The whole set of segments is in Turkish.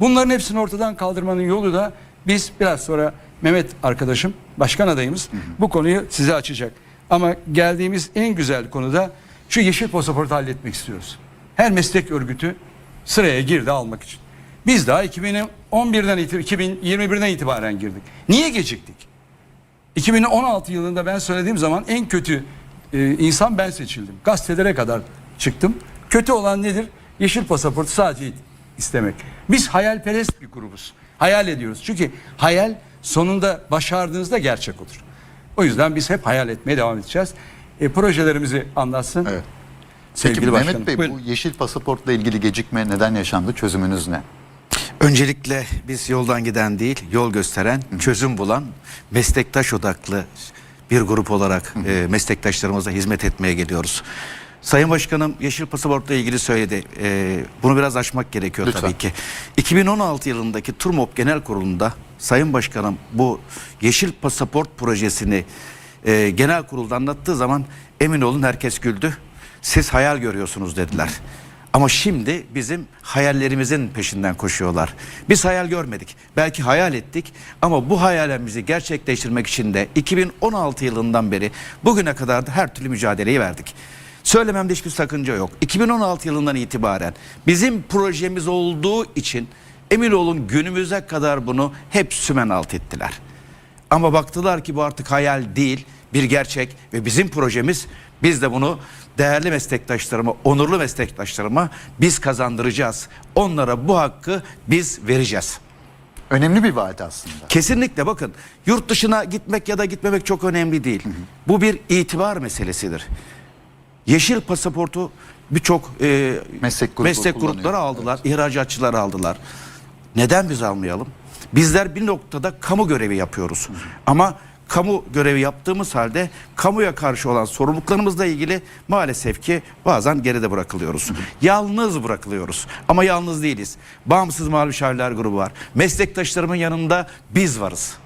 Bunların hepsini ortadan kaldırmanın yolu da biz biraz sonra Mehmet arkadaşım, başkan adayımız bu konuyu size açacak. Ama geldiğimiz en güzel konuda şu yeşil pasaportu halletmek istiyoruz. Her meslek örgütü sıraya girdi almak için. Biz daha 2011'den itibaren 2021'den itibaren girdik. Niye geciktik? 2016 yılında ben söylediğim zaman en kötü e, insan ben seçildim. Gazetelere kadar çıktım. Kötü olan nedir? Yeşil pasaportu sadece istemek. Biz hayalperest bir grubuz. Hayal ediyoruz. Çünkü hayal sonunda başardığınızda gerçek olur. O yüzden biz hep hayal etmeye devam edeceğiz. E, projelerimizi anlatsın. Evet. Sevgili Peki başkanım. Mehmet Bey Buyurun. bu yeşil pasaportla ilgili gecikme neden yaşandı? Çözümünüz ne? Öncelikle biz yoldan giden değil, yol gösteren, çözüm bulan, meslektaş odaklı bir grup olarak e, meslektaşlarımıza hizmet etmeye geliyoruz. Sayın Başkanım Yeşil Pasaport'la ilgili söyledi. E, bunu biraz açmak gerekiyor Lütfen. tabii ki. 2016 yılındaki Turmop Genel Kurulu'nda Sayın Başkanım bu Yeşil Pasaport projesini e, genel kurulda anlattığı zaman emin olun herkes güldü. Siz hayal görüyorsunuz dediler. Ama şimdi bizim hayallerimizin peşinden koşuyorlar. Biz hayal görmedik. Belki hayal ettik ama bu hayalimizi gerçekleştirmek için de 2016 yılından beri bugüne kadar da her türlü mücadeleyi verdik. Söylememde hiçbir sakınca yok. 2016 yılından itibaren bizim projemiz olduğu için emin olun günümüze kadar bunu hep sümen alt ettiler. Ama baktılar ki bu artık hayal değil, bir gerçek ve bizim projemiz biz de bunu değerli meslektaşlarıma, onurlu meslektaşlarıma biz kazandıracağız. Onlara bu hakkı biz vereceğiz. Önemli bir vaat aslında. Kesinlikle bakın yurt dışına gitmek ya da gitmemek çok önemli değil. Bu bir itibar meselesidir. Yeşil pasaportu birçok e, Meslek grubu meslek grupları aldılar, ihracatçılar aldılar. Neden biz almayalım? Bizler bir noktada kamu görevi yapıyoruz. Ama kamu görevi yaptığımız halde kamuya karşı olan sorumluluklarımızla ilgili maalesef ki bazen geride bırakılıyoruz. Yalnız bırakılıyoruz. Ama yalnız değiliz. Bağımsız Mavi Şairler grubu var. Meslektaşlarımın yanında biz varız.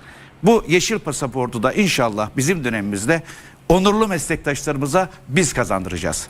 Bu yeşil pasaportu da inşallah bizim dönemimizde onurlu meslektaşlarımıza biz kazandıracağız.